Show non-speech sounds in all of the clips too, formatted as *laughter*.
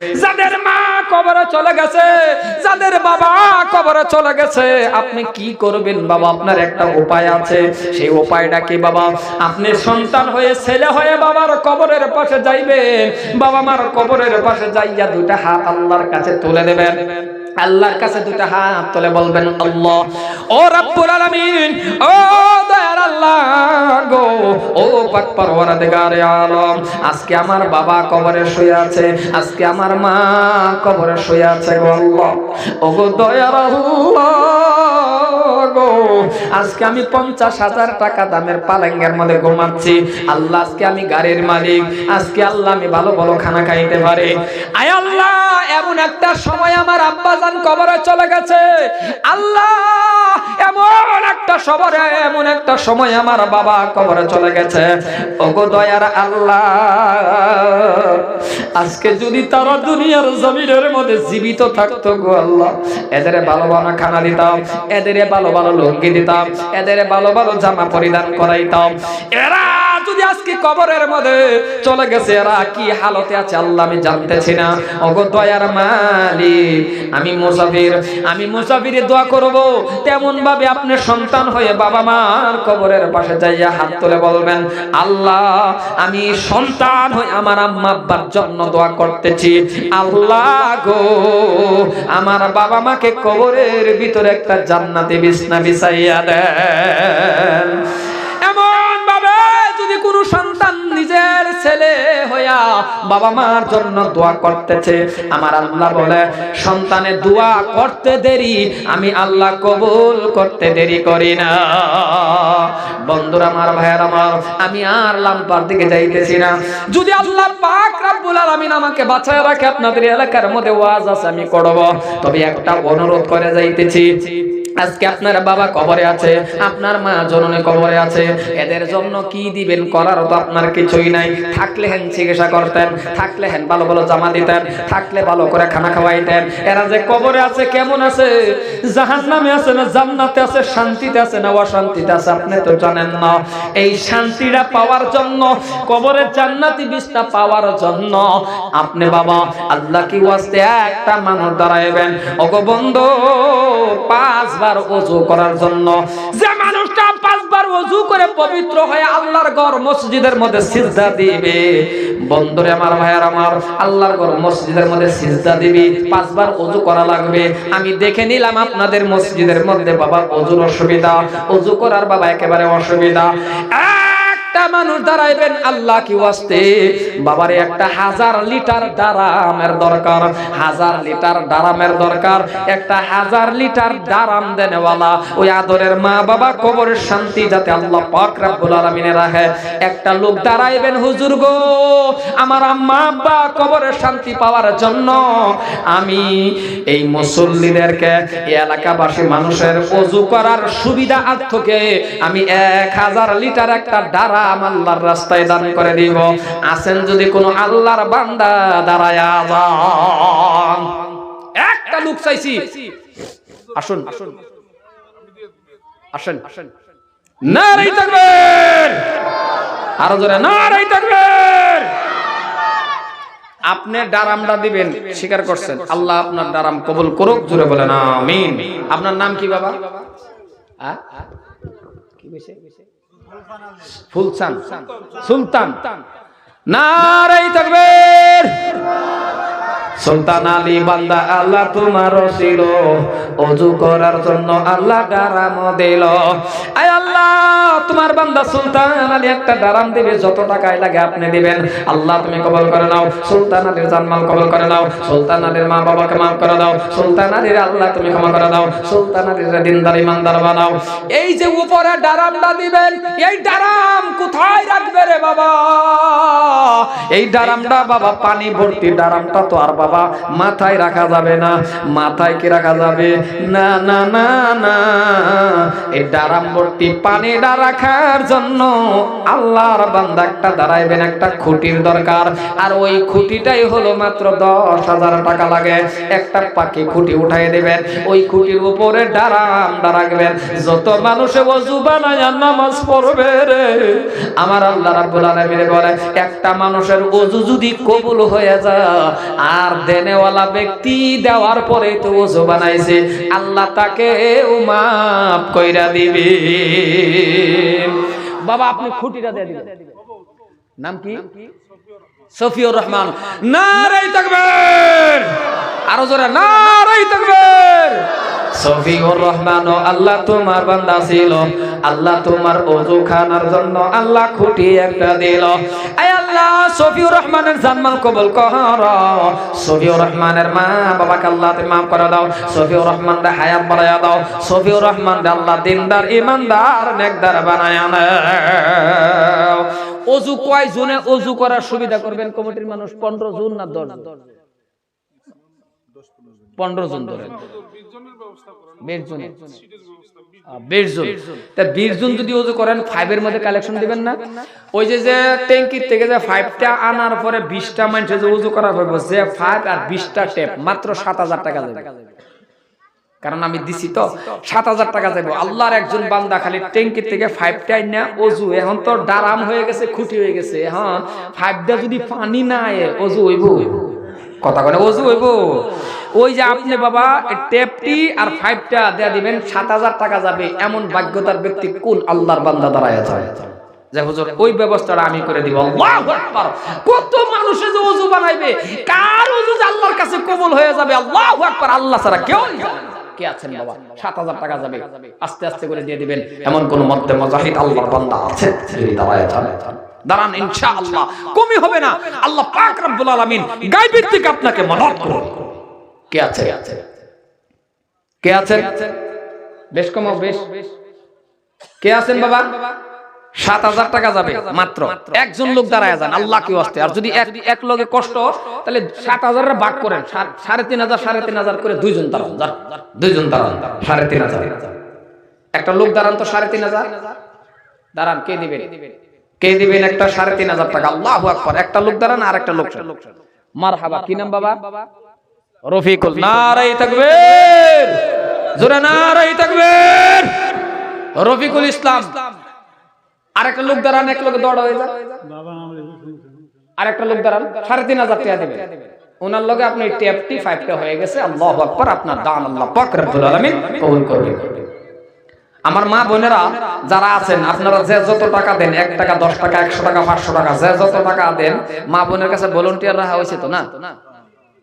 যাদের মা কবরে চলে গেছে, যাদের বাবা কবরে চলে গেছে, আপনি কি করবেন বাবা? আপনার একটা উপায় আছে। সেই উপায়টা কি বাবা? আপনি সন্তান হয়ে ছেলে হয়ে বাবার কবরের পাশে যাইবেন। বাবা মার কবরের পাশে যাইয়া দুইটা হাত আল্লাহর কাছে তুলে দেবেন। আল্লাহর কাছে দুইটা হাত তোলে বলবেন, আল্লাহ। ও রাব্বুল আলামিন, ও দয়ার আল্লাহ গো, ও পাক পরওয়ারদিগার আলম, আজকে আমার বাবা কবরে শুয়ে আছে, আজকে আমার মা কবরে শুয়ে আছে গো আল্লাহ। ও গো দয়ার আল্লাহ। গো আজকে আমি পঞ্চাশ হাজার টাকা দামের পালেঙ্গের মধ্যে ঘুমাচ্ছি। আল্লাহ, আজকে আমি গাড়ির মালিক। আজকে আল্লাহ আমি ভালো ভালো খানা খাইতে পারি। আয় আল্লাহ, এমন একটা সময় আমার আব্বাজান কবরে চলে গেছে। আল্লাহ, এমন একটা সবরে এমন একটা সময় আমার বাবা কবরে চলে গেছে। ওগো দয়ার আল্লাহ, আজকে যদি তারা দুনিয়ার জমিনের মধ্যে জীবিত থাকতো গো আল্লাহ, এদের ভালো ভালো খানা দিতাম, এদের ভালো ভালো লুঙ্গি দিতাম? এদের ভালো ভালো জামা পরিধান করাইতাম। এরা যদি আজকে কবরের মধ্যে চলে গেছে, এরা কি হালতে আছে আল্লাহ আমি জানতেছি না। ওগো দয়ার মালিক, আমি মুসাফির, আমি মুসাফিরে দোয়া করব। তেমন ভাবে আপনি সন্তান হয়ে বাবা মার কবরের পাশে যাইয়া হাত তুলে বলবেন, আল্লাহ, আমি সন্তান হয়ে আমার আম্মা আব্বার জন্য দোয়া করতেছি। আল্লাহ গো, আমার বাবা মাকে কবরের ভিতরে একটা জান্নাতে দেন। এমন ভাবে যদি সন্তান নিজের ছেলে হইয়া বাবা মার জন্য দোয়া করতেছে, আমার আল্লাহ বলে দোয়া করতে দেরি, আমি আল্লাহ কবুল করতে দেরি করি না। বন্ধুরা আমার, ভাইয়ার আমার, আমি আর লাম্পার দিকে যাইতেছি না। যদি আল্লাহ পাক রাব্বুল আলামিন আমাকে বাঁচায় রাখে, আপনাদের এলাকার মধ্যে ওয়াজ আছে, আমি করব। তবে একটা অনুরোধ করে যাইতেছি। আজকে আপনার বাবা কবরে আছে, আপনার মা জননে কবরে আছে। এদের জন্য কি দিবেন করার তো আপনার কিছুই নাই। থাকলে হেন চিকিৎসা করতেন, থাকলে হেন ভালো ভালো জামা দিতেন, থাকলে ভালো করে খানা খাওয়াইতেন। এরা যে কবরে আছে, কেমন আছে? জাহান নামে আছে না জান্নাতে আছে, শান্তিতে আছে না অশান্তিতে আছে, আপনি তো জানেন না। এই শান্তিটা পাওয়ার জন্য, কবরের জান্নাতি বিস্তা পাওয়ার জন্য আপনি বাবা আল্লাহ কি ওয়াস্তে একটা মানুষ দাঁড়াইবেন? ওগো বন্ধু পাঁচবার ওযু করার জন্য। যে মানুষটা পাঁচবার ওযু করে পবিত্র হয়ে আল্লাহর ঘর মসজিদের মধ্যে সিজদা দিবে। বন্ধুরে আমার, ভাইয়ার আমার, আল্লাহর ঘর মসজিদের মধ্যে সিজদা দিবি, পাঁচবার ওযু করা লাগবে। আমি দেখে নিলাম আপনাদের মসজিদের মধ্যে বাবা ওযুর অসুবিধা। ওযু করার বাবা একেবারে অসুবিধা। একটা মানুষ দাঁড়াইবেন আল্লাহ কি ওয়াস্তে। বাবারে, একটা হাজার লিটার ডারামের দরকার। হাজার লিটার ডারামের দরকার। একটা হাজার লিটার ডারাম দেনেওয়ালা। ওই আদরের মা বাবা কবরের শান্তি যাতে আল্লাহ পাক রাব্বুল আলামিনে রাখে একটা লোক দাঁড়াইবেন, হুজুর গো, আমার আম্মা আব্বা কবরের শান্তি পাওয়ার জন্য আমি এই মুসল্লিদেরকে, এই এলাকাবাসী মানুষের অজু করার সুবিধা আর্থকে আমি এক হাজার লিটার একটা ডারাম আল্লাহর রাস্তায় দান করে দিব। আছেন যদি কোনো আল্লাহর বান্দা, দাঁড়ায় যান। একটা লোক চাইছি। আসুন। আসুন। আসেন নারাই তাকবীর আরও জোরে নারাই তাকবীর আপনি ডারামটা দিবেন, স্বীকার করছেন। আল্লাহ আপনার ডারাম কবুল করুক জুড়ে বলেন, আমিন। আপনার নাম কি বাবা? কি কইছে ফুলসান। সুলতান। নারাই তাকবীর সুলতান আলী, বান্দা, আল্লাহ তোমার ছিল। অজু করার জন্য আল্লাহ ডারাম দিল। আয় আল্লাহ, তোমার বান্দা সুলতান আলী একটা ডারাম দিবে, যত টাকায় লাগে আপনি দিবেন। আল্লাহ, তুমি কবল করে নাও। সুলতান আলীর জানমাল কবল করে নাও। সুলতান আলীর মা বাবাকে মাফ করে দাও। সুলতান আলীর আল্লাহ, তুমি ক্ষমা করে দাও। সুলতান আলীর দিনদার, ইমানদার বানাও। এই যে উপরে ডারামটা দিবেন, এই ডারাম কোথায় রাখবে রে বাবা? এই ডারামটা বাবা, পানি ভর্তি ডারামটা তো আর বাবা মাথায় রাখা যাবে না। মাথায় কি রাখা যাবে? না না না না। এই ডারাম ভর্তি পানিটা রাখার জন্য আল্লাহর বান্দা একটা দাঁড়াইবেন, একটা খুঁটির দরকার। আর ওই খুঁটিটাই হলো মাত্র দশ হাজার টাকা লাগে। একটা পাখি খুঁটি উঠাই দেবেন, ওই খুঁটির উপরে ডারাম রাখবেন। যত মানুষে অজু বানায় নামাজ পড়বে রে। আমার আল্লাহ রাব্বুল আলামিন বলে, একটা একটা মানুষের অজু যদি কবুল হয়ে যায়, আর দেনেওয়ালা ব্যক্তি দেওয়ার পরে তো অজু বানাইছে, আল্লাহ তাকে মাফ কইরা দিবে। বাবা, আপনি খুঁটিটা দিয়ে দিবেন। নাম কি? সফিউর রহমান। নারাই তাকবীর। আরও জোরে, নারাই তাকবীর। সফিউর রহমান আল্লাহ তোমার বান্দা ছিল। আল্লাহ তোমার ওযু খানার জন্য আল্লাহ খুঁটি একটা দিল। আয় আল্লাহ সফিউর রহমানের কবুল কর। সফিউর রহমানের মা বাবাকে আল্লাহ তুমি মাফ করে দাও। সফিউর রহমানকে হায়াত বাড়ায়া দাও। সফিউর রহমানকে আল্লাহ দিনদার ইমানদার নেকদার অজু কয় জনে অজু করার সুবিধা করবেন? কমিটির মানুষ পনেরো জুন না দশ পনেরো জন ধরেন বিশ জন। বিশ জন। তা বিশ জন যদি করেন ফাইভের মধ্যে কালেকশন দিবেন না? ওই যে যে ট্যাঙ্কির থেকে যে ফাইভটা আনার পরে বিশটা মানুষের যে উজু করা হবে যে ফাইভ আর বিশটা টেপ মাত্র সাত হাজার টাকা কারণ আমি দিছি তো সাত হাজার টাকা যাব আল্লাহর একজন বান্দা খালি ট্যাঙ্কির থেকে ফাইভটা না অজু এখন তো ডারাম হয়ে গেছে খুঁটি হয়ে গেছে। এখন ফাইভটা যদি পানি না অজু হইব। কথা কনে অজু হইব। ওই যে আপনি বাবা টেপটি আর ফাইভটা দেয়া দিবেন, সাত হাজার টাকা যাবে। এমন ভাগ্যতার ব্যক্তি কোন আল্লাহর বান্দা দাঁড়ায় যায় ওই ব্যবস্থাটা আমি করে দিব। কত মানুষে যে বানাইবে? কার আল্লাহর কাছে হয়ে যাবে? আল্লাহু কেউ আস্তে আস্তে করে দিয়ে দিবেন। এমন বান্দা কমই হবে না। আল্লাহ আপনাকে মদত করবে কে আছে? কে আছেন বেশ কম বেশ। কে আছেন বাবা? সাত হাজার টাকা যাবে, মাত্র। একজন লোক দাঁড়ায় যান আল্লাহ আসতে আর যদি এক লোকে কষ্ট, তাহলে সাত করেন। সাড়ে তিন হাজার, সাড়ে তিন হাজার করে দুইজন দাঁড়ান দুইজন দাঁড়ান, সাড়ে তিন হাজার। একটা লোক দাঁড়ান তো সাড়ে তিন হাজার। দাঁড়ান, কে দিবেন? কে দিবেন একটা সাড়ে তিন হাজার টাকা? আল্লাহ একটা লোক দাঁড়ান আর একটা লোক মার হাবা কি নাম বাবা? রফিকুল নারাই তাকবীর। জোরে নারাই তাকবীর। রফিকুল ইসলাম। আরেকটা লোক দাঁড়ান এক লোক দৌড় হয়ে যায় আরেকটা লোক দাঁড়ান সাড়ে তিন হাজার টাকা দেবেন। ওনার লগে আপনি ট্যাপটি ফাইভটা হয়ে গেছে। আল্লাহ আকবর আপনার দান আল্লাহ পাক রব্বুল আলামিন কবুল করবে আমার মা বোনেরা যারা আছেন আপনারা যে যত টাকা দেন এক টাকা দশ টাকা একশো টাকা পাঁচশো টাকা যে যত টাকা দেন মা বোনের কাছে ভলেন্টিয়ার রাখা হয়েছে তো না?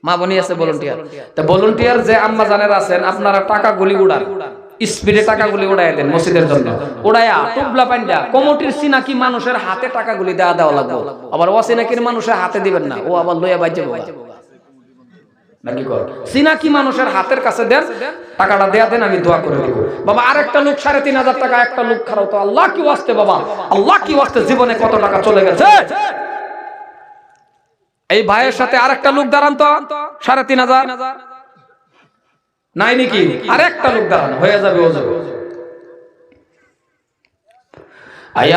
মা বোনই আছে ভলেন্টিয়ার তো ভলেন্টিয়ার যে আম্মা জানের আছেন আপনারা টাকা গুলি উড়ান। স্পিডে টাকাগুলি উড়াই দেন মসজিদের জন্য। উড়াইয়া টুবলা পান্ডা কমিটির সিনাকি মানুষের হাতে টাকাগুলি দেওয়া দেওয়া লাগবে। আবার অসিনাকির মানুষের হাতে দিবেন না। ও আবার লইয়া বাইজে সিনাকি মানুষের হাতের কাছে দেন টাকাটা দেয়া দেন আমি দোয়া করে দিব। বাবা আরেকটা লোক সাড়ে তিন হাজার টাকা একটা লোক খারাপ তো আল্লাহ কি ওয়াস্তে বাবা? আল্লাহ কি ওয়াস্তে জীবনে কত টাকা চলে গেছে? এই ভাইয়ের সাথে আর একটা লোক দাঁড়ান তো। সাড়ে তিন হাজার। নাই নাকি? আর একটা লোক দাঁড়ান, হয়ে যাবে ও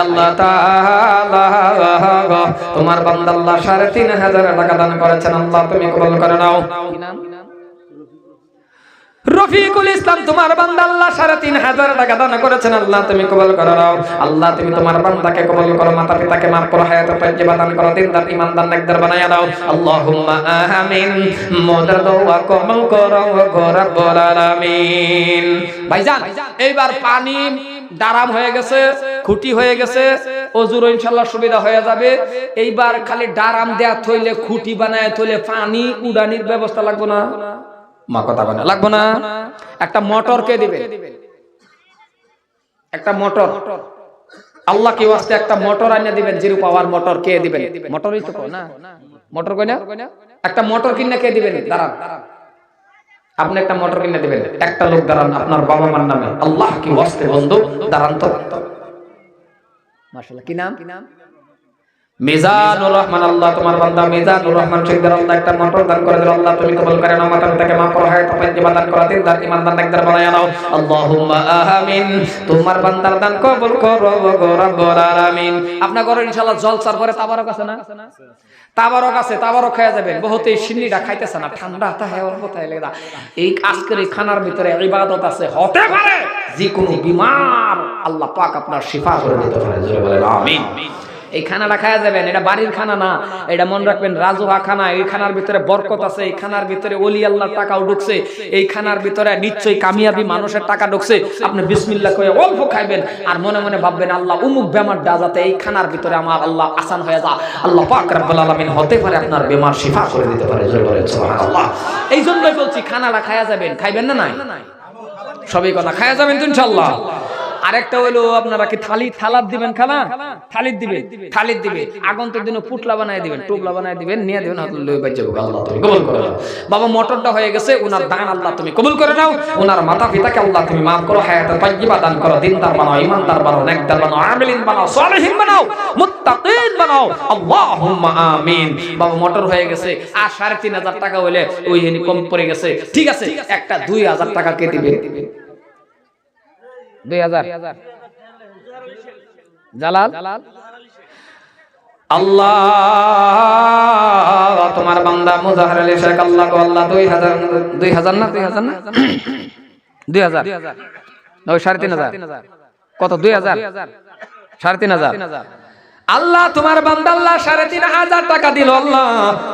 আল্লাহ তোমার বান্দাল্লাহ সাড়ে তিন হাজার টাকা দান করেছেন। আল্লাহ তুমি কবল করে নাও। রফিকুল ইসলাম, তোমার বান্দা আল্লাহ সাড়ে তিন হাজার টাকা দান করেছেন। আল্লাহ তুমি কবল করো আল্লাহ তুমি তোমার বান্দাকে কবল করো মাতা পিতাকে মাফ করো, হায়াত তাইয়্যিবা দান করো দিন দিনদার ইমানদার নেকদার বানায়া দাও। আল্লাহুম্মা আমিন। মোদের দোয়া কবল করো গো রব্বুল আলামিন। ভাইজান, এইবার পানি দারাম হয়ে গেছে, খুঁটি হয়ে গেছে। অজুর ইনশাল্লাহ সুবিধা হয়ে যাবে। এইবার খালি ডারাম দেয়া থইলে, খুঁটি বানায় থইলে পানি উড়ানির ব্যবস্থা লাগবে না? মা কথা বলে লাগবো না? একটা মোটর কে দিবে? একটা মোটর। আল্লাহ কি ওয়াস্তে একটা মোটর আনিয়ে দিবেন জিরো পাওয়ার মোটর কে দিবেন? মোটরই তো না? মোটর কই না? একটা মোটর কিনে কে দিবেন? দাঁড়ান। আপনি একটা মোটর কিনে দিবেন। একটা লোক দাঁড়ান, আপনার বাবা মার নামে। আল্লাহ কি ওয়াস্তে বন্ধু? দাঁড়ান তো। মাশাআল্লাহ কি নাম কি নাম? মিজানুর রহমান, আল্লাহ তোমার বান্দা মিজানুর রহমান শেখদার আল্লাহ একটা মোটর দান করে দিল। আল্লাহ তুমি কবুল করে নাও মাতা পিতাকে মাফ করো হায়াত তাইয়্যিবা দান করো দিনদার ইমানদার নেকদার বানায়া নাও আল্লাহুম্মা আমিন। তোমার বান্দার দান কবুল করো গো রব্বুল আলামিন। আপনার ঘরে ইনশাআল্লাহ জলসার পরে তাবারক আছে না? তাবারক আছে, তাবারক খাওয়া যাবেন। বহুত সিন্নিটা খাইতেছে না, ঠান্ডা তাহে অল্প তাহে লেগে এই আজকের এই খানার ভিতরে ইবাদত আছে, হতে পারে। যে কোনো বিমার আল্লাহ পাক আপনার শিফা করে দিতে পারে জোরে বলেন, আমিন। এই খানাটা খায়া যাবেন, এটা বাড়ির খানা না, এটা মনে রাখবেন রাজুহা খানা, এই খানার ভিতরে বরকত আছে, এই খানার ভিতরে অলি আল্লাহর টাকাও ঢুকছে, এই খানার ভিতরে নিশ্চয়ই কামিয়াবি মানুষের টাকা ঢুকছে, আপনি বিসমিল্লাহ কয়ে অল্প খাইবেন, আর মনে মনে ভাববেন, আল্লাহ, উমুক বেমারটা যাতে এই খানার ভিতরে আমার আল্লাহ আসান হয়ে যা। আল্লাহ পাক হতে পারে আপনার বেমার শিফা করে দিতে পারে এই জন্যই বলছি খানাটা খায়া যাবেন, খাইবেন না নাই? সবই কথা, খায়া যাবেন তো ইনশাআল্লাহ। আরেকটা হইল আপনারা কি থালি থালার দিবেন খানা? থালির দিবেন থালির দিবে। আগন্তুক দিনে পুটলা বানায় দিবেন টুবলা বানায় দিবেন নিয়ে দিবেন হাত লই বাই যাব। আল্লাহ তুমি কবুল করে নাও। বাবা মোটরটা হয়ে গেছে ওনার দান আল্লাহ তুমি কবুল করে নাও। ওনার মাতা পিতাকে আল্লাহ তুমি মাফ করো হায়াতের তাইয়্যিবা দান করো দিনদার বানাও ইমানদার বানাও নেকদার বানাও আমিলিন বানাও সালিহিন বানাও মুত্তাকিন বানাও। আল্লাহুম্মা আমিন। বাবা মটর হয়ে গেছে আর সাড়ে তিন হাজার টাকা হইলে ওই হেনি কম পড়ে গেছে। ঠিক আছে একটা দুই হাজার টাকা কে দিবে। দুই হাজার। জালাল? আল্লাহ তোমার বান্দা মুজাহার আলী শেখ আল্লাহ আল্লাহ দুই হাজার দুই হাজার না? দুই হাজার না? দুই হাজার। ওই *coughs* সাড়ে তিন হাজার। কত? দুই হাজার। সাড়ে তিন হাজার। আল্লাহ তোমার বান্দা আল্লাহ সাড়ে তিন হাজার টাকা দিল, আল্লাহ।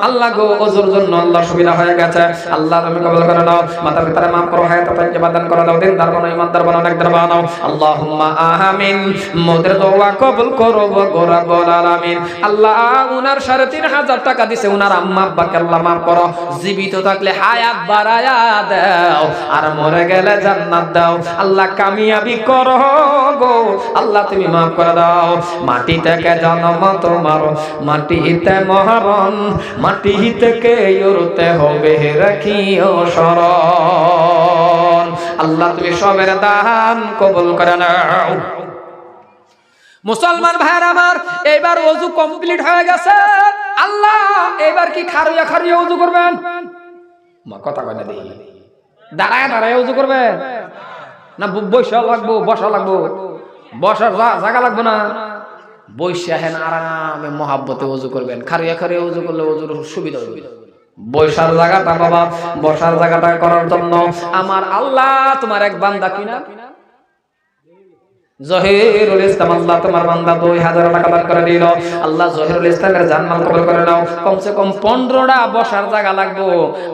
আল্লাহ গো, ওজুর জন্য আল্লাহ সুবিধা হয়ে গেছে। আল্লাহ, তুমি কবল করে নাও। মাতা পিতারে মাফ করো, হায়াত তাকে বাদান করে দাও দিনদার বানাও ইমানদার বানাও, নেকদার বানাও। আল্লাহুম্মা আমিন। মোদের দোয়া কবুল করো গো রাব্বুল আলামিন। আল্লাহ, উনার সাড়ে তিন হাজার টাকা দিছে, উনার আম্মা আব্বাকে আল্লাহ মাফ করো। জীবিত থাকলে হায়াত বাড়ায়া দাও, আর মরে গেলে জান্নাত দাও। আল্লাহ, কামিয়াবি করো গো। আল্লাহ, তুমি মাফ করে দাও। মাটি থেকে জন্ম তোমার মাটিতে মহারণ মাটি থেকে উড়তে হবে রাখিও শরণ। আল্লাহ, তুমি সবের দান কবুল করে নাও। মুসলমান ভাইয়ের আমার এবার ওযু কমপ্লিট হয়ে গেছে। আল্লাহ এবার কি খারুয়া খারুয়া উজু করবেন? কথা কয় না দেখি দাঁড়ায় দাঁড়ায় ওযু করবেন? না, বসা লাগবো বসা লাগবো। বসার জায়গা লাগবে না। বৈশা হেন আরামে মহাব্বতে উজু করবেন। খারিয়া খারিয়া উজু করলে উজুর সুবিধা হবে। বৈশার জায়গাটা বাবা, বসার জায়গাটা করার জন্য। আমার আল্লাহ, তোমার এক বান্দা কিনা? জহিরুল ইসলাম, আল্লাহ তোমার বান্দা দুই হাজার টাকা দান করে দিল। আল্লাহ জহিরুল ইসলামের জানমাল কবল করে নাও। কমসে কম পনেরোটা বসার জায়গা লাগবো।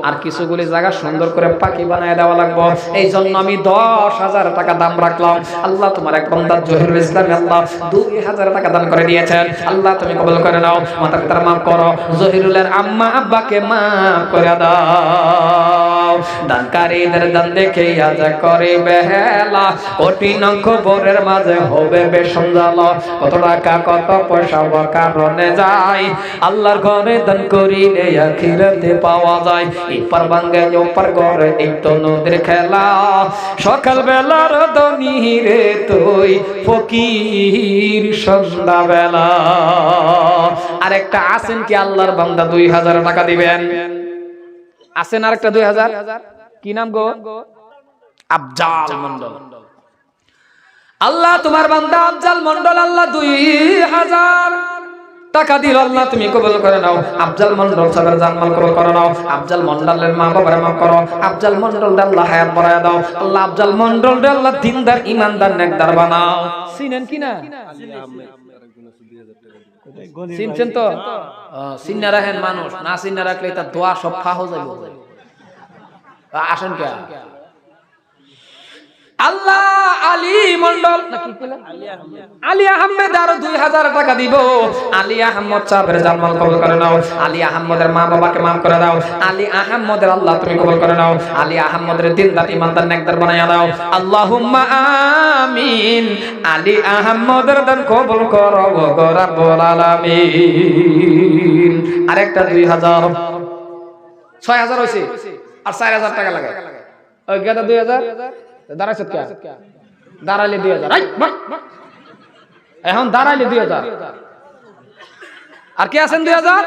আর কিছুগুলি জায়গা সুন্দর করে পাখি বানায় দেওয়া লাগবো। এই জন্য আমি দশ হাজার টাকা দাম রাখলাম। আল্লাহ তোমার এক বান্দা জহিরুল ইসলাম, আল্লাহ দুই হাজার টাকা দান করে দিয়েছেন। আল্লাহ তুমি কবল করে নাও। মাতা পিতার মাফ করো। জহিরুলের আম্মা, আব্বাকে মাফ করে দাও। দানকারীদের দান দেখে আজ করে বেহেলা। কঠিন খবরের মাঝে হবে বেশন জ্বালা। কত টাকা, কত পয়সা কারণে যায়। আল্লাহর ঘরে দান করিলে আখিরাতে পাওয়া যায়। এপার বাঙ্গে ওপার ঘরে তো নদীর খেলা। সকাল বেলার দনি রে তুই, ফকির সন্ধ্যা বেলা আর একটা আছেন কি আল্লাহর বান্দা দুই হাজার টাকা দিবেন? আছেন আর একটা দুই হাজার? কি নাম গো? আফজাল মন্ডল আল্লাহ তোমার বান্দা আফজাল মন্ডল আল্লাহ দুই হাজার। টাকা দিল আল্লাহ, তুমি কবুল করে নাও। আফজাল মন্ডল সাহেবের জানমাল কবুল করে নাও। আফজাল মন্ডলের মা বাবার মাফ করো। আফজাল মন্ডল আল্লাহ হায়াত বাড়ায় দাও। আল্লাহ আফজাল মন্ডল আল্লাহ দিনদার ইমানদার নেকদার বানাও। চিনেন কি না? চিনছেন তো? চিন্না রাখেন মানুষ না চিন্না রাখলে তার দোয়া সব ফা হয়ে যাবে আসেন কে? আল্লাহ আলী মন্ডল? আলী আহমেদ আরও দুই হাজার টাকা দিব। আলী আহমদ সাহেবের জানমাল কবল করে নাও। আলী আহমদের মা বাবাকে মাফ করে দাও। আলী আহমদের আল্লাহ তুমি কবল করে নাও। আলী আহমদের দিনদার ইমানদার নেকদার বানাইয়া দাও। আল্লাহুম্মা আমিন। আলী আহমদের দান কবল করো গো রাব্বুল আলামিন। আরেকটা দুই হাজার। ছয় হাজার হয়েছে আর চার হাজার টাকা লাগে। ওই গেদা দুই হাজার। দাঁড়াইছত কে? দাঁড়াইলে দুই হাজার। এখন দাঁড়াইলে দুই হাজার। আর কে আছেন দুই হাজার?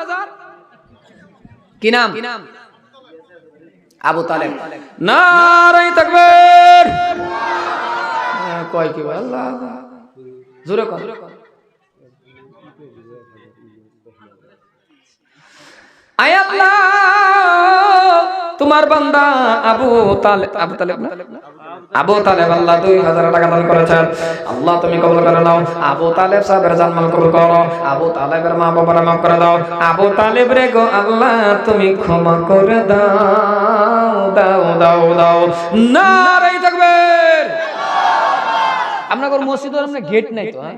কি নাম? আবু তালেব। নারাই তাকবীর। কয় কি আল্লাহ। জোরে কর তোমার বান্দা আবু তালেব আবু তালেব না? আবু তালেব আল্লাহ দুই হাজার টাকা দান করেছেন। আল্লাহ তুমি কবুল করে নাও। আবু তালেব সাহেবের জানমাল করো। আবু তালেবের মা বাবার মাফ করে দাও। আবু তালেব রে গো আল্লাহ, তুমি ক্ষমা করে দাও দাও দাও দাও। নারাই থাকবেন আপনার মসজিদের গেট নাই তো হ্যাঁ?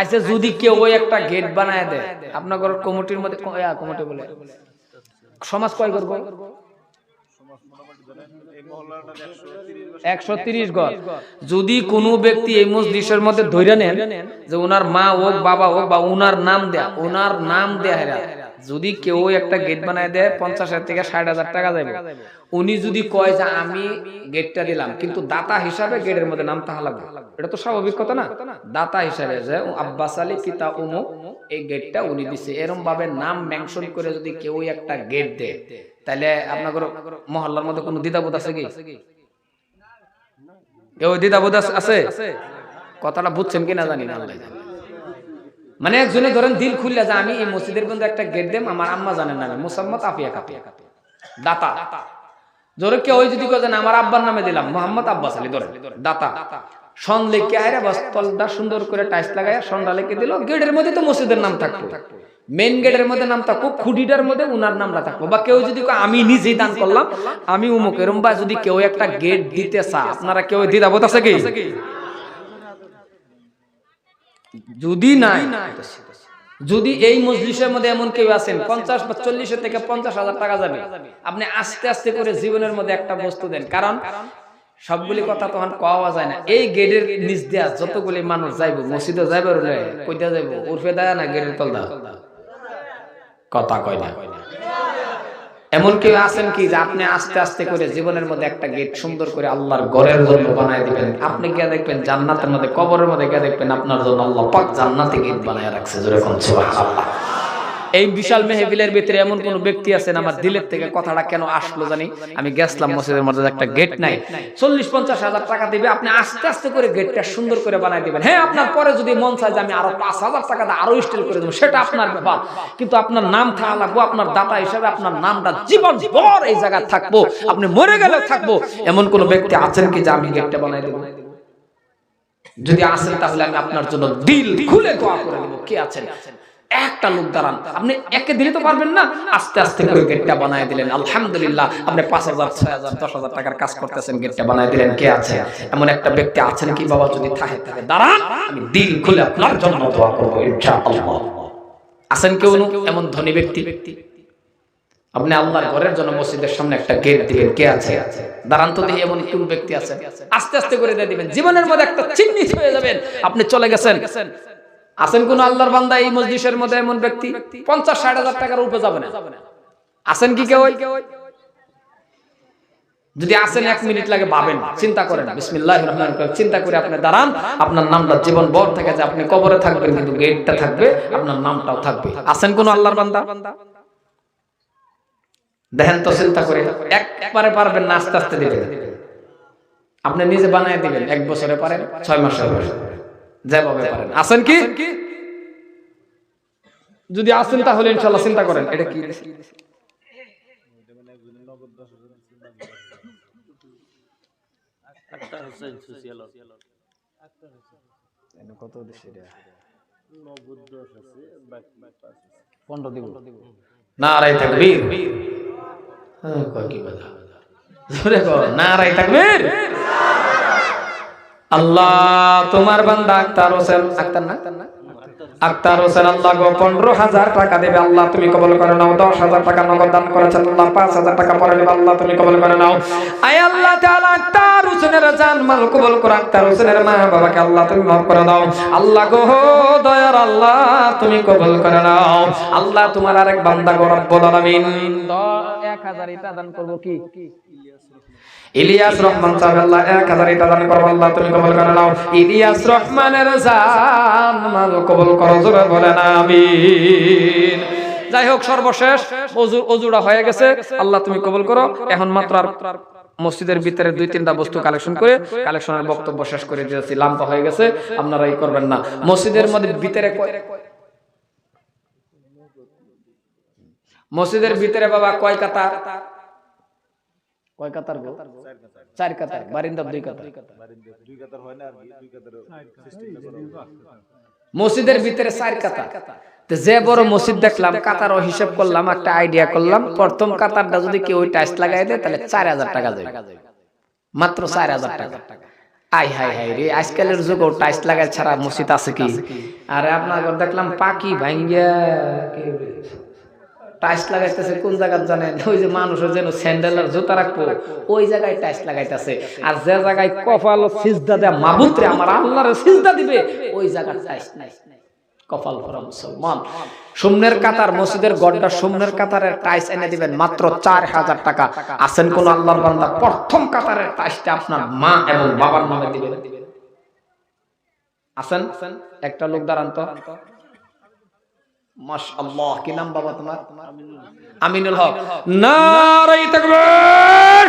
আচ্ছা যদি কেউ ওই একটা গেট বানায় দেয় আপনার কমিটির মধ্যে কমিটি বলে। সমাজ কয় করব একশো তিরিশ ঘর। যদি কোনো ব্যক্তি যে মা হোক, বাবা হোক, বা নাম নাম যদি কেউ একটা গেট বানায় দেয় পঞ্চাশ হাজার থেকে ষাট হাজার টাকা যাবে উনি যদি কয় যে আমি গেটটা দিলাম, কিন্তু দাতা হিসাবে গেটের মধ্যে নাম তাহা লাগবে। এটা তো স্বাভাবিক কথা না? দাতা হিসাবে যে আব্বাস আলী পিতা উমুক এই গেটটা উনি দিছে। এরম ভাবে নাম মেনশন করে যদি কেউ একটা গেট দেয়, তাহলে আপনার মহল্লার মধ্যে কোনো দ্বিধাবোধ আছে কি? কেউ দ্বিধাবোধ আছে কথাটা বুঝছেন কিনা জানি না। মানে একজনে ধরেন দিল খুললে যে আমি এই মসজিদের বন্ধু একটা গেট দেম আমার আম্মা জানেন না মুসাম্মত আফিয়া কাপিয়া দাতা। ধরে কেউ যদি কয় যে না, আমার আব্বার নামে দিলাম মোহাম্মদ আব্বাস আলী ধরে দাতা। সন লিখে আয় বাস তলটা সুন্দর করে টাইস সনটা লিখে দিল গেটের মধ্যে তো মসজিদের নাম থাকতো। মেন গেটের মধ্যে নাম থাকব খুঁটিটার মধ্যে উনার নামটা থাকব বা কেউ যদি আমি নিজেই দান করলাম আমি উমুক এরম বা যদি কেউ একটা গেট দিতে চা আপনারা কেউ দ্বিধাবোধ আছে কি? যদি নাই যদি এই মজলিসের মধ্যে এমন কেউ আছেন পঞ্চাশ বা চল্লিশ থেকে পঞ্চাশ হাজার টাকা যাবে। আপনি আস্তে আস্তে করে জীবনের মধ্যে একটা বস্তু দেন। কারণ সবগুলি কথা তখন কওয়া যায় না। এই গেটের নিচ দেয়া যতগুলি মানুষ যাইব মসজিদে যাইবার কইতে যাইব উর্ফে দেয় না গেটের তল দা কথা কয় না। এমন কেউ আছেন কি যে আপনি আস্তে আস্তে করে জীবনের মধ্যে একটা গেট সুন্দর করে আল্লাহর ঘরের জন্য বানায় দিবেন? আপনি গিয়ে দেখবেন জান্নাতের মধ্যে, কবরের মধ্যে গিয়ে দেখবেন আপনার জন্য আল্লাহ পাক জান্নাতে গেট বানায় রাখছে। যেরকম সুবহানাল্লাহ। এই বিশাল মেহফিলের ভিতরে এমন কোন ব্যক্তি আছেন? আমার দিলের থেকে কথাটা কেন আসলো জানি? আমি গেছলাম মসজিদের মধ্যে একটা গেট নাই। চল্লিশ পঞ্চাশ হাজার টাকা দিবে, আপনি আস্তে আস্তে করে গেটটা সুন্দর করে বানাই দিবেন। হ্যাঁ আপনার পরে যদি মন চায় যে আমি আরও পাঁচ হাজার টাকা দিয়ে আরও স্টিল করে দেবো, সেটা আপনার ব্যাপার। কিন্তু আপনার নাম থাকা লাগবো, আপনার দাতা হিসাবে আপনার নামটা জীবন ভর এই জায়গায় থাকব। আপনি মরে গেলে থাকব। এমন কোন ব্যক্তি আছেন কি যে আমি গেটটা বানাই দেবো? যদি আসেন তাহলে আমি আপনার জন্য দিল খুলে দোয়া করে দেবো। কে আছেন? একটা লোক দাঁড়ান। আপনি একে দিলে তো পারবেন না। আস্তে আস্তে করে গেটটা বানায় দিলেন। আলহামদুলিল্লাহ, আপনি পাঁচ হাজার, ছয় হাজার, দশ হাজার টাকার কাজ করতেছেন, গেটটা বানায় দিলেন। কে আছে? এমন একটা ব্যক্তি আছেন কি বাবা যদি থাকে? থাকে দাঁড়ান, আমি দিল খুলে আপনার জন্য দোয়া করব, ইনশাআল্লাহ। আছেন কেউ এমন ধনী ব্যক্তি? ব্যক্তি আপনি আল্লাহর ঘরের জন্য মসজিদের সামনে একটা গেট দিবেন কে আছে? দাঁড়ান তো দেখি, এমন কোন ব্যক্তি আছে? আস্তে আস্তে করে দিয়ে দিবেন। জীবনের মধ্যে একটা চিহ্নিত হয়ে যাবেন। আপনি চলে গেছেন। আছেন কোন আল্লাহর বান্দা এই মসজিদের মধ্যে এমন ব্যক্তি? পঞ্চাশ, ষাট হাজার টাকার উপরে যাবে না। আছেন কি কেউ? যদি আসেন এক মিনিট লাগে ভাবেন, চিন্তা করেন। বিসমিল্লাহ রহমান চিন্তা করে আপনি দাঁড়ান। আপনার নামটা জীবন বর থেকে যে আপনি কবরে থাকবেন, কিন্তু গেটটা থাকবে, আপনার নামটাও থাকবে। আছেন কোন আল্লাহর বান্দা? দেখেন তো চিন্তা করে। একবারে পারবেন না, আস্তে আস্তে দিবেন। আপনি নিজে বানিয়ে দিবেন, এক বছরে পারেন, ছয় মাসে পারেন। যেভাবে পারেন। আছেন কি? যদি আসেন তাহলে ইনশাল্লাহ চিন্তা করেন। এটা কি? কত পনেরো দিব। নারাই তাকবীর হ্যাঁ, কি কথা নারাই তাকবীর আল্লাহ তোমার বান্দা আক্তার হোসেন। আক্তার না? আক্তার হোসেন আল্লাহ গো পনেরো হাজার টাকা দেবে। আল্লাহ তুমি কবল করে নাও। দশ হাজার টাকা নগদ দান করেছেন। আল্লাহ পাঁচ হাজার টাকা পরে নেবে। আল্লাহ তুমি কবল করে নাও। আয় আল্লাহ তাআলা আক্তার হোসেনের জান মাল কবল করে। আক্তার হোসেনের মা বাবাকে আল্লাহ তুমি মাফ করে দাও। আল্লাহ গো দয়ার আল্লাহ তুমি কবল করে নাও। আল্লাহ তোমার আরেক বান্দা গো রব্বুল আলামিন। 1000 এটা দান করব কি? ইলিয়াস রহমান সাহেব, আল্লাহ এক হাজার এটা দান করব আল্লাহ তুমি কবল করে নাও। ইলিয়াস রহমানের জান মাল কবল করো, জোরে বলেন, আমিন। যাই হোক, সর্বশেষ অজু অজুটা হয়ে গেছে, আল্লাহ তুমি কবল করো। এখন মাত্র আর মসজিদের ভিতরে দুই, তিনটা বস্তু কালেকশন করে কালেকশনের বক্তব্য শেষ করে দিয়েছি, লাম্পা হয়ে গেছে আপনারা এই করবেন না। মসজিদের মধ্যে ভিতরে মসজিদের ভিতরে বাবা কয় কাতার কয় কাতার গো? চার কাতার দুই কাতার। দুই কাতার। হয় না আর দুই কাতার। মসজিদের ভিতরে চার কাতার। তো যে বড় মসজিদ দেখলাম কাতারও হিসাব করলাম একটা আইডিয়া করলাম প্রথম কাতারটা যদি কেউ টাইস লাগাই দেয় তাহলে চার হাজার টাকা যাবে মাত্র চার হাজার টাকা। আই হাই হাই রে আজকালের যুগে টাইস লাগাই ছাড়া মসজিদ আছে কি? আরে আপনার দেখলাম পাখি ভাঙ্গিয়া টাইস লাগাইতেছে, কোন জায়গায় জানেন ওই যে মানুষের যেন স্যান্ডেল আর জুতা রাখব, ওই জায়গায় টাইস লাগাইতেছে। আর যে জায়গায় কপাল সিজদা দেয় মাবুত্রে আমার আল্লাহর সিজদা দিবে, ওই জায়গার টাইস নাই। কপাল ভরা মুসলমান। সুমনের কাতার, মসজিদের গড্ডা সুমনের কাতারের টাইস এনে দিবেন মাত্র চার হাজার টাকা। আছেন কোন আল্লাহর বান্দা? প্রথম কাতারের টাইসটা আপনার মা এবং বাবার নামে দিবেন। আছেন? একটা লোক দাঁড়ান তো। মাশাআল্লাহ কি নাম বাবা তোমার? আমিনুল হক। নারাই তাকবীর।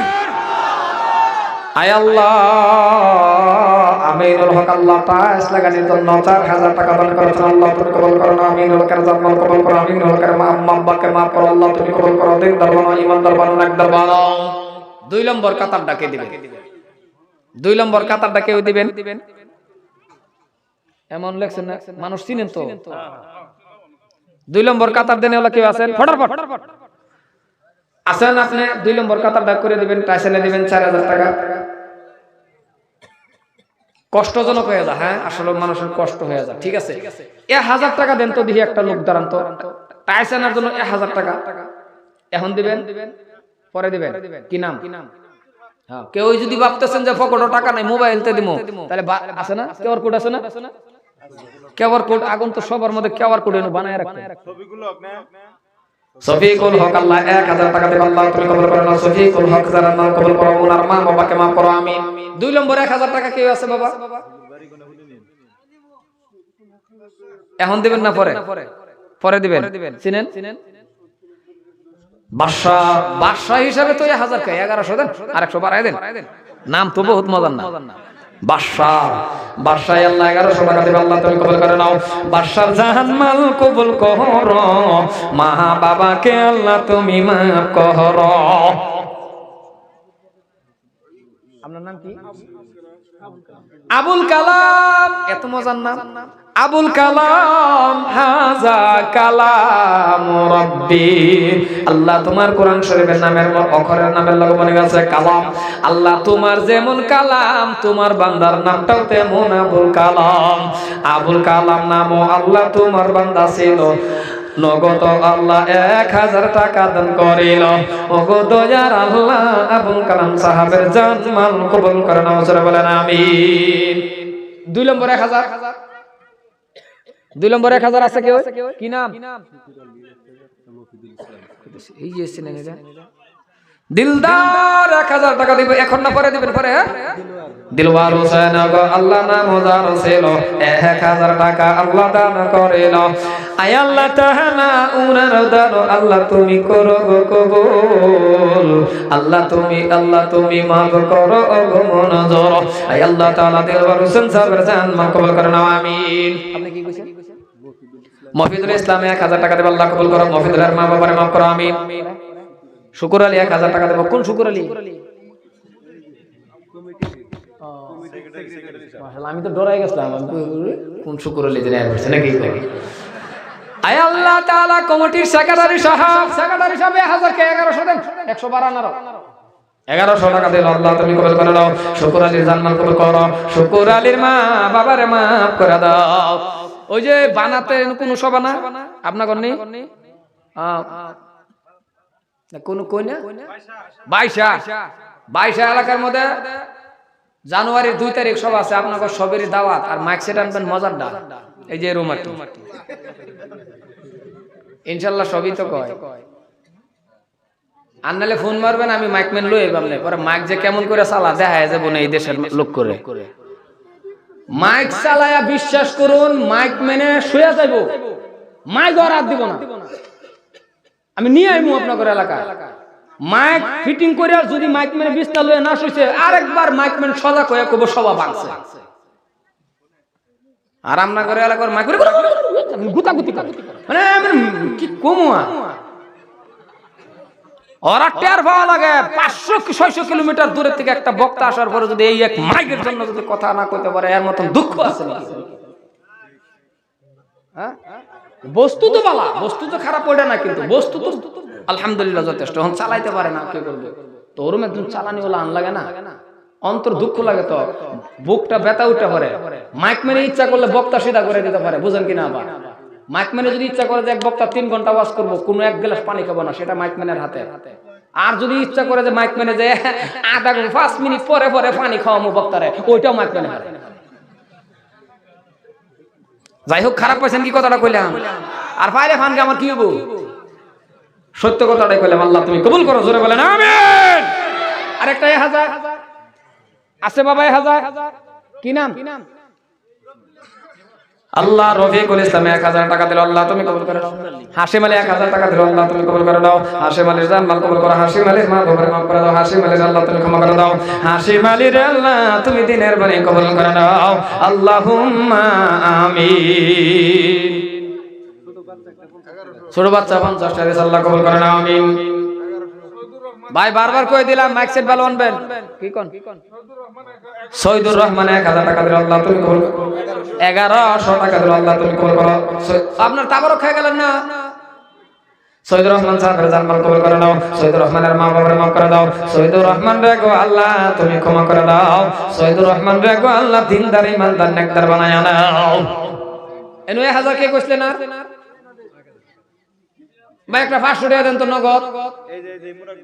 আয় আল্লাহ আমিনুল হক আল্লাহ লাগানোর জন্য চার হাজার টাকা দান করেছেন। আল্লাহ তুমি কবুল করো না আমিনুল হকের কবুল করো আমিনুল হকের মা আম্মা আব্বাকে মাফ করো। আল্লাহ তুমি কবুল করো দিন দরবানো ইমান দরবানো এক দরবানো দুই নম্বর কাতার ডাকে দিবেন। দুই নম্বর কাতার ডাকে দিবেন। এমন লেখছেন না? মানুষ চিনেন তো। দুই নম্বর কাতার দেনে হলো কেউ আছেন? ফটাফট। আছেন আপনি? দুই নম্বর কাতার ডাক করে দিবেন, টাইসেনে দিবেন, চার হাজার টাকা। কষ্টজনক হয়ে যায় হ্যাঁ? আসলে মানুষের কষ্ট হয়ে যায় ঠিক আছে? এ হাজার টাকা দেন তো দেখি একটা লোক দাঁড়ান তো। টাইসেনার জন্য এক হাজার টাকা। এখন দিবেন? পরে দিবেন? কি নাম? হ্যাঁ। কেউ যদি ভাবতেছেন যে ফকটো, টাকা নাই, মোবাইলতে দিমো। তাহলে আছে না? কেওয়ার কোড আছে না? কেওয়ার কোড আগুন তো সবার মধ্যে কেওয়ার কোড এনে বানায় রাখতে ছবিগুলো আপনি সফিকুল হক আল্লাহ এক হাজার টাকা দেব আল্লাহ তুমি কবুল করো না। সফিকুল হক যারা নাম কবুল করো ওনার মা বাবাকে মাফ করো আমিন। দুই নম্বর এক হাজার টাকা কেউ আছে বাবা? এখন দিবেন না পরে? পরে দিবেন। চিনেন? বাদশা বাদশা হিসাবে তো এক হাজার কে এগারোশো দেন। আর একশো বাড়াই দেন। নাম তো বহুত মজার না। বাদশাহ আল্লাহ এগারোশো টাকা দেবে আল্লাহ তুমি কবুল করে নাও। বাদশার জাহান মাল কবুল কর। মা বাবাকে আল্লাহ তুমি মাফ কর। আপনার নাম কি? আবুল কালাম। এত মজার নাম। আবুল কালাম, হাজা কালাম, রব্বি। আল্লাহ তোমার কোরআন শরীফের নামের অক্ষরের নামের লগে মনে গেছে কালাম। আল্লাহ তোমার যেমন কালাম, তোমার বান্দার নামটাও তেমন আবুল কালাম। আবুল কালাম নামও আল্লাহ তোমার বান্দা ছিল। নগদ আল্লাহ এক হাজার টাকা দান করিল। ওগো আল্লাহ, আবুল কালাম সাহাবের জান মাল কবুল করে নাও বলেন, আমিন। দুই নম্বর এক হাজার। দুই নম্বর এক হাজার আছে কেউ? কি নাম? এই যে দিলদার এক হাজার টাকা দিবে এখন না পরে দিবেন পরে হ্যাঁ? দিলওয়ার হোসেন আল্লাহ নাম যার ছিল। এক হাজার টাকা আল্লাহ দান করিল। আয় আল্লাহ তাহানা উনার দান আল্লাহ তুমি করো গো কবুল। আল্লাহ তুমি আল্লাহ তুমি মাফ করো গো মনজর আয় আল্লাহ তাআলা দিলওয়ার হোসেন সাহেবের জান মা কবুল আমিন। আপনি কি কইছেন? মফিদুল ইসলামে এক হাজার টাকা দেবে, আল্লাহ কবুল করো মফিদুলের মা বাবারে মাফ করো, আমিন। শুকুর আলী, এক হাজার টাকা দেবো। কোন শুকুর আলী? আমি তো ডরাই গেছিলাম। কোন শুকুর আলী নাকি? আয় আল্লাহ তাআলা, কমিটির সেক্রেটারি সাহেব। সেক্রেটারি সাহেব 1000 কে 1100 দেন। 112 এগারোশো টাকা দিল, আল্লাহ তুমি শুকুর আলীর জান্নাত কবুল মা বাবারে মাফ করে দাও। ওই যে বানাতে কোন সবা না? আপনার নেই কোন এলাকার মধ্যে জানুয়ারির দুই তারিখ সব আছে, আপনাকে সবেরই দাওয়াত, আর মাইক সেট আনবেন মজার ডাল। এই যে রুম ইনশাল্লাহ সবই তো কয়। আর ফোন মারবেন, আমি মাইক মেন লই পরে মাইক যে কেমন করে চালা দেখা যাবে না এই দেশের লোক করে। মাইক চালায়া বিশ্বাস করুন মাইক মেনে শুয়ে যাইব মাইক আর হাত দিব না আমি নিয়ে আইমু আপনাদের এলাকায় মাইক ফিটিং করে যদি মাইক মেনে বিস্তা লয়ে না শুইছে আরেকবার মাইক মেন সজাগ হয়ে কব সবা ভাঙছে আর আমরা করে এলাকার মাইক করে গুতা গুতি করে মানে কি কমু আর হ্যাঁ? খারাপ না কিন্তু, বস্তু তো আলহামদুলিল্লাহ যথেষ্ট। চালাইতে পারে না, কে করবে? তো ওরম চালানি ওলা আন লাগে না? অন্তর দুঃখ লাগে তো, বুকটা ব্যথা উঠতে পারে, মাইক মেনে ইচ্ছা করলে বক্তা সিধা করে দিতে পারে, বুঝেন কিনা আবার? মাইক মেনে যদি ইচ্ছা করে যে এক বক্তা তিন ঘণ্টা ওয়াজ করব, কোনো এক গ্লাস পানি খাব না, সেটা মাইক ম্যানের হাতে। আর যদি ইচ্ছা করে যে মাইক মেনে যে আধা পাঁচ মিনিট পরে পরে পানি খাওয়ামো বক্তারে, ওইটাও মাইক হাতে। যাই হোক, খারাপ পাইছেন কি কথাটা কইলাম? আর পাইলে ফানকে আমার কি হব সত্য কথাটাই কইলাম, আল্লাহ তুমি কবুল করো, জোরে বলেন, আমিন! আরেকটা হাজার। আছে বাবা হাজার। কি নাম? আল্লাহ রফিকুল ইসলাম এক হাজার টাকা দিল, আল্লাহ তুমি কবুল করে দাও হাসিম আলী এক হাজার টাকা দিল, আল্লাহ তুমি কবুল করে দাও হাসিম আলীর জান মাল কবুল করো, হাসিম আলীর মা বাবার মাফ করে দাও হাসিম আলীর আল্লাহ তুমি ক্ষমা করে দাও হাসিম আলীর আল্লাহ তুমি দিনের বাণী কবুল করে দাও আল্লাহুম্মা আমিন। ছোট বাচ্চা পঞ্চাশ টাকা আল্লাহ কবুল করে নাও, আমিন। ভাই বারবার কই দিলাম মাইক সেট ভালো আনবেন। কি কোন? সৈদুর রহমান এক হাজার টাকা দিল আল্লাহ তুমি কবুল করো। এগারোশো টাকা দিল আল্লাহ তুমি কবুল করো। আপনার তাবারও খেয়ে গেলেন না? সৈদুর রহমান সাহেবের জানমাল কবুল করে দাও সৈদুর রহমানের মা বাবার মাফ করে দাও। সৈদুর রহমান রেগো আল্লাহ তুমি ক্ষমা করে দাও। সৈদুর রহমান রেগো আল্লাহ দিনদার ইমানদার নেকদার বানায় নাও এনু হাজার কে কইছিলেন আর? ভাই একটা পাঁচশো টাকা দেন তো নগদ। এই যে এই যে মুরাদ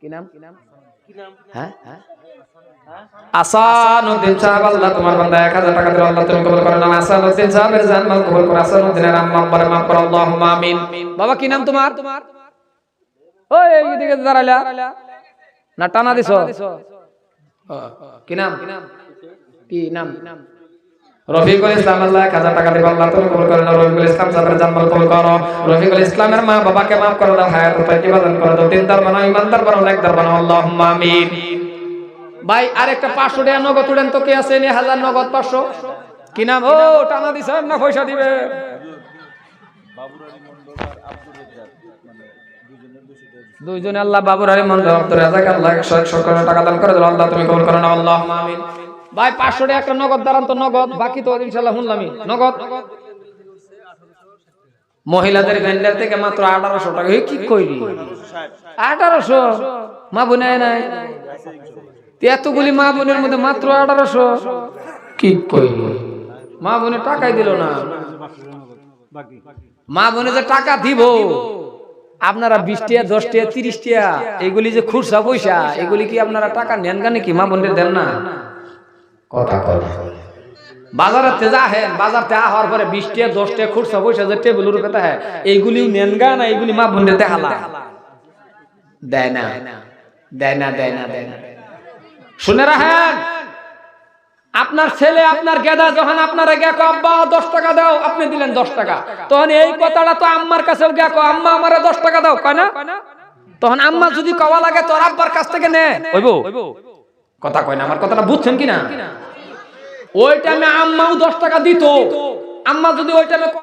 কি নাম? হ্যাঁ আসানুদ্দিন সাহেব আল্লাহ তোমার বান্দা এক হাজার টাকা দিল আল্লাহ তুমি কবুল করে। নাও আসানুদ্দিন সাহেবের জানমাল কবুল করো। আসানুদ্দিনের আম্মা আব্বার মাফ করো আল্লাহুম্মা আমিন। বাবা কি নাম তোমার? ওই এইদিকে দাঁড়াইলা। না টানা দিছো। কি নাম? কি নাম? রফিকুল ইসলাম আল্লাহ এক হাজার টাকা দিব আল্লাহ তুমি কবুল করে রফিকুল ইসলাম সাহেবের জানমাল কবুল করো। রফিকুল ইসলামের মা বাবাকে মাফ করে দাও, হায়াত তাকে বাদান করে দাও। দিনদার বানাও ইমানদার বানাও নেকদার বানাও আল্লাহুম্মা আমিন। ভাই, আরেকটা পাঁচশো টাকা নগদ উড়েন তো কে আছে? নি হাজার নগদ পাঁচশো। কি নাম? ও, টানা দিছেন না পয়সা দিবে। মন্ডল আর। দুইজনে আল্লাহ বাবুর আলী মন্দির আব্দুর রাজাক আল্লাহ একশো একশো টাকা দান করে দিল। আল্লাহ তুমি কবুল করো না আল্লাহ আমিন। ভাই, পাঁচশো টাকা নগদ, দাঁড়ান তো, নগদ। বাকি তো ইনশাল্লাহ শুনলামই। নগদ? মহিলাদের ভ্যান্ডার থেকে মাত্র আঠারোশো টাকা। কি কইলি? আঠারোশো? মা বোনে নাই? এতগুলি মা বোনের মধ্যে মাত্র আঠারোশো? কি কইল? মা বোনে টাকাই দিল না। মা বোনে যে টাকা দিব, আপনারা বিশ টিয়া দশ টিয়া তিরিশ টিয়া এগুলি যে খুরসা পয়সা, এগুলি কি আপনারা টাকা নেন গানে কি মা বোনের দেন না? কথা কথা বাজারে তেজা হেন বাজার তে পরে বিশ টিয়া দশ খুরসা পয়সা যে টেবিলের উপরে থাকে এইগুলি নেন না এইগুলি মা বোনের দেখালা দেয় না দেয় না দেয় না দেয় না। শুনে রাখেন আপনার ছেলে আপনার গেদা যখন আপনার গেকো আব্বা দশ টাকা দাও আপনি দিলেন দশ টাকা। তখন এই কথাটা তো আম্মার কাছে গেকো আম্মা আমারে দশ টাকা দাও। কয় না? তখন আম্মা যদি কওয়া লাগে তোর আব্বার কাছ থেকে নে। কথা কয় না আমার কথাটা বুঝছেন কিনা? ওই টাইমে আম্মাও দশ টাকা দিত। আম্মা যদি ওই টাইমে